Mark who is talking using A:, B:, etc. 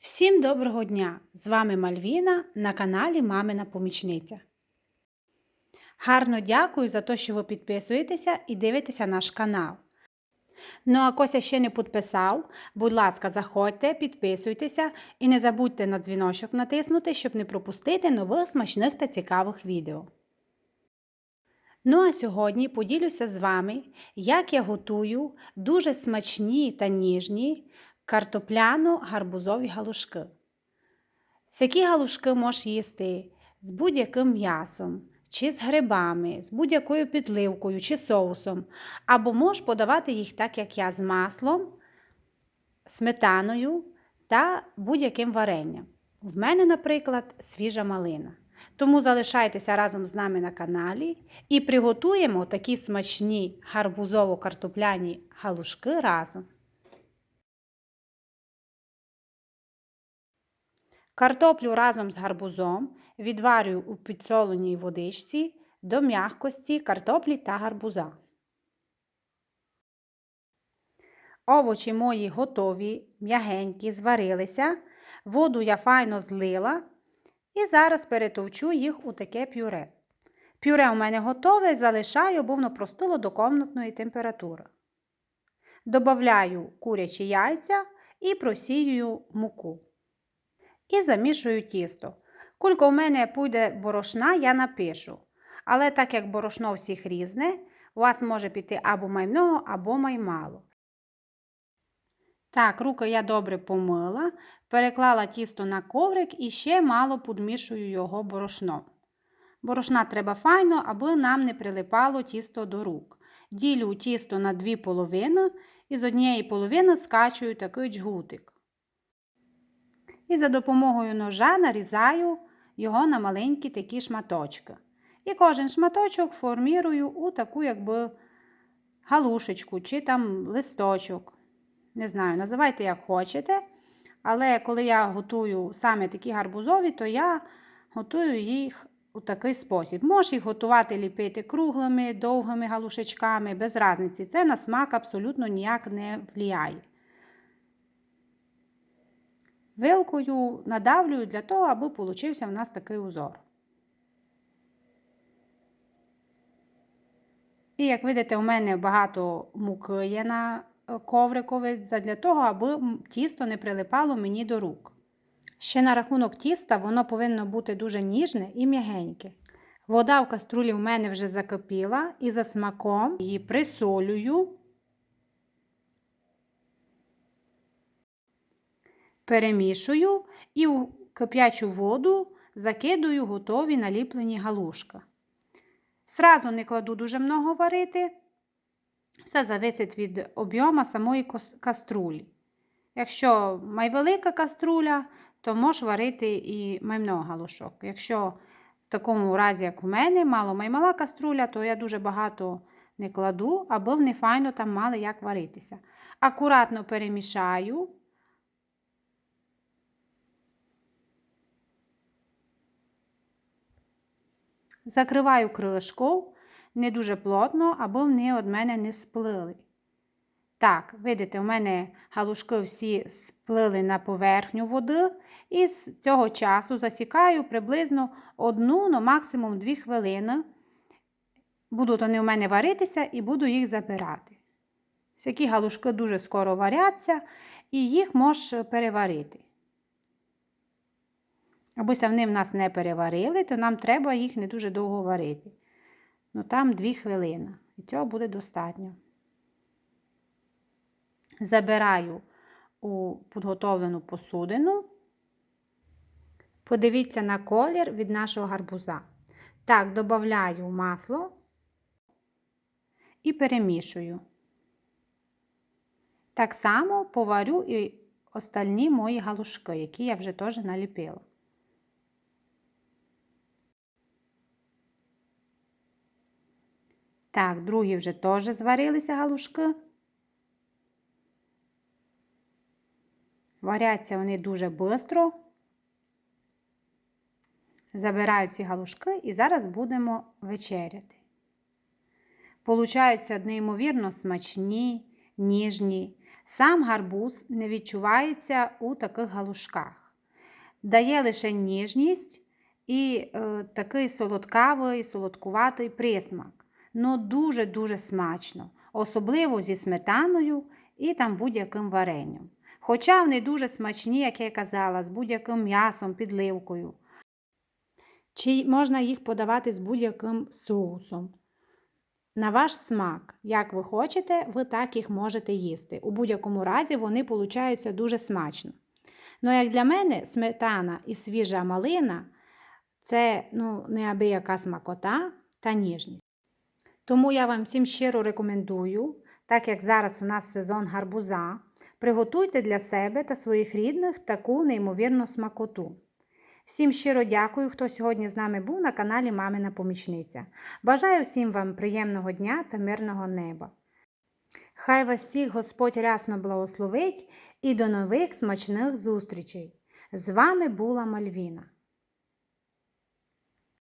A: Всім доброго дня! З вами Мальвіна на каналі Мамина Помічниця. Гарно дякую за те, що ви підписуєтеся і дивитеся наш канал. Ну, а Кося ще не підписав, будь ласка, заходьте, підписуйтеся і не забудьте на дзвіночок натиснути, щоб не пропустити нових смачних та цікавих відео. Ну а сьогодні поділюся з вами, як я готую дуже смачні та ніжні картопляно-гарбузові галушки. Всякі галушки можеш їсти з будь-яким м'ясом, чи з грибами, з будь-якою підливкою чи соусом, або можеш подавати їх так, як я, з маслом, сметаною та будь-яким варенням. В мене, наприклад, свіжа малина. Тому залишайтеся разом з нами на каналі і приготуємо такі смачні гарбузово-картопляні галушки разом. Картоплю разом з гарбузом відварюю у підсоленій водичці до м'якості картоплі та гарбуза. Овочі мої готові, м'ягенькі, зварилися. Воду я файно злила і зараз перетовчу їх у таке пюре. Пюре у мене готове, залишаю, бо воно простило до комнатної температури. Добавляю курячі яйця і просіюю муку. І замішую тісто. Кулько в мене буде борошна, я напишу. Але так як борошно всіх різне, у вас може піти або маймного, або маймало. Так, руки я добре помила, переклала тісто на коврик і ще мало підмішую його борошном. Борошна треба файно, аби нам не прилипало тісто до рук. Ділю тісто на дві половини і з однієї половини скачую такий джгутик. І за допомогою ножа нарізаю його на маленькі такі шматочки. І кожен шматочок формірую у таку, якби галушечку чи там листочок. Не знаю, називайте, як хочете. Але коли я готую саме такі гарбузові, то я готую їх у такий спосіб. Можеш їх готувати ліпити круглими, довгими галушечками, без різниці. Це на смак абсолютно ніяк не впливає. Вилкою надавлюю для того, аби получився в нас такий узор. І, як видите, у мене багато муки є на коврикові для того, аби тісто не прилипало мені до рук. Ще на рахунок тіста воно повинно бути дуже ніжне і м'ягеньке. Вода в каструлі в мене вже закипіла і за смаком її присолюю, перемішую і у кип'ячу воду закидую готові наліплені галушка. Сразу не кладу дуже много варити. Все зависить від об'єму самої каструлі. Якщо майвелика каструля, то можеш варити і маймного галушок. Якщо в такому разі, як у мене, мало маймала каструля, то я дуже багато не кладу, аби вони файно там мали як варитися. Акуратно перемішаю. Закриваю кришку не дуже плотно, аби вони від мене не сплили. Так, видите, у мене галушки всі сплили на поверхню води, і з цього часу засікаю приблизно одну, ну максимум дві хвилини. Будуть вони у мене варитися і буду їх забирати. Всякі галушки дуже скоро варяться, і їх можеш переварити. Абося вони в нас не переварили, то нам треба їх не дуже довго варити. Ну там 2 хвилини. І цього буде достатньо. Забираю у підготовлену посудину. Подивіться на колір від нашого гарбуза. Так, додаю масло і перемішую. Так само поварю і остальні мої галушки, які я вже теж наліпила. Так, другі вже теж зварилися галушки. Варяться вони дуже швидко. Забираю ці галушки і зараз будемо вечеряти. Получаються неймовірно смачні, ніжні, Сам гарбуз не відчувається у таких галушках. Дає лише ніжність і е, такий солодкавий, солодкуватий присмак. Ну дуже-дуже смачно, особливо зі сметаною і там будь-яким варенням. Хоча вони дуже смачні, як я казала, з будь-яким м'ясом, підливкою. Чи можна їх подавати з будь-яким соусом. На ваш смак, як ви хочете, ви так їх можете їсти. У будь-якому разі вони получаються дуже смачно. Ну, як для мене, сметана і свіжа малина це ну, неабияка смакота та ніжність. Тому я вам всім щиро рекомендую, так як зараз у нас сезон гарбуза, приготуйте для себе та своїх рідних таку неймовірну смакоту. Всім щиро дякую, хто сьогодні з нами був на каналі Мамина Помічниця. Бажаю всім вам приємного дня та мирного неба. Хай вас всіх Господь рясно благословить і до нових смачних зустрічей. З вами була Мальвіна.